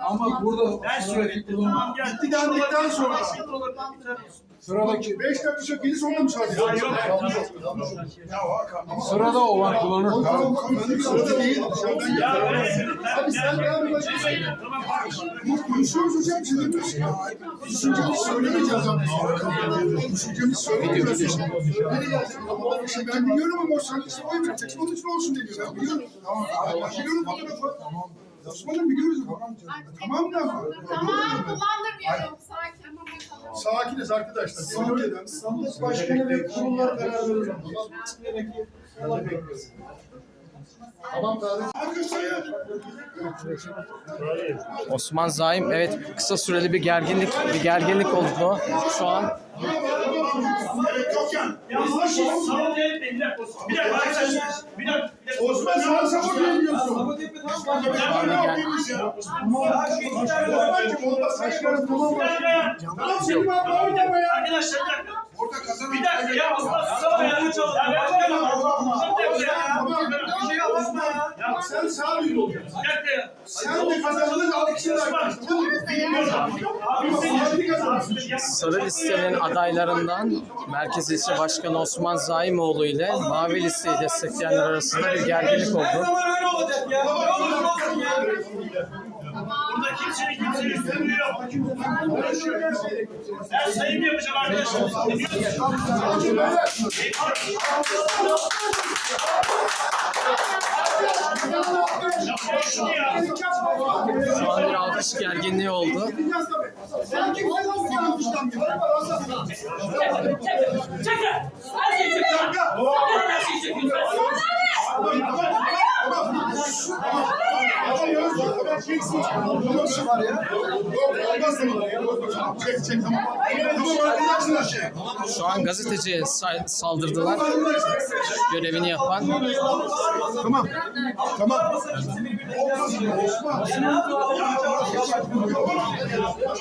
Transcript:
Ama burada Ben söyledim. Tamam gel. Gitti dendikten sonra. Sıradaki 5 dakika sonra geri sonunda müsaade. Ya yok. sırada olan kullanır. Tamam, tamam. Sırada değil. Ya. Abi sen devam et. Tamam konuşuyoruz hocam. Şimdi düşüncemizi söylemeyeceğiz abi. Düşüncemizi söylemeyeceğiz. Ben biliyorum ama o sen oy vereceksin. Onun için olsun deniyor. Ben biliyorum. Tamam. Biliyorum fotoğrafı. Tamam. Osman'ım biliyoruz. Tamam. Tamam da ama. Tamam kullandırmıyorum. Sakin. Tamam. Sakiniz arkadaşlar. Ederim. Sandık başkanı ve kurullar karar verir. Tamam Tarık. Arkadaşlar. Osman Zaim evet kısa süreli bir gerginlik bir gerginlik oldu şu an. Bir dakika. Bir dakika. arkadaşlar. Bir dakika. Osman sen sabot ediyorsun. Sabot etme tamam. Ben ne yapayım ya? Babacım olmaz. Saçlarım tamam Bir mı? dakika ya. Tamam senin abi oynama ya. Arkadaşlar bir dakika. Orada kazanan. Bir dakika ya. Sana ya. Ya ben de ya. Ya. Ya Sen olacaksın. bir ya. Sen de kazandın al ikisini de sen Sarı listenin adaylarından Merkez İlçe Başkanı Osman Zaimoğlu ile Mavi listeyi destekleyenler arasında bir gerginlik oldu. zaman öyle olacak ya. Ne olursa olsun ya. Burada kimsenin kimsenin üstünlüğü yok. Ben sayım yapacağım arkadaşlar. Şu an bir alkış gerginliği oldu. Sen kimsin lan bu almıştan gibi? var ya. Yok olmaz da var ya. Çek çek tamam. Tamam arkadaşlar. Şu an gazeteciye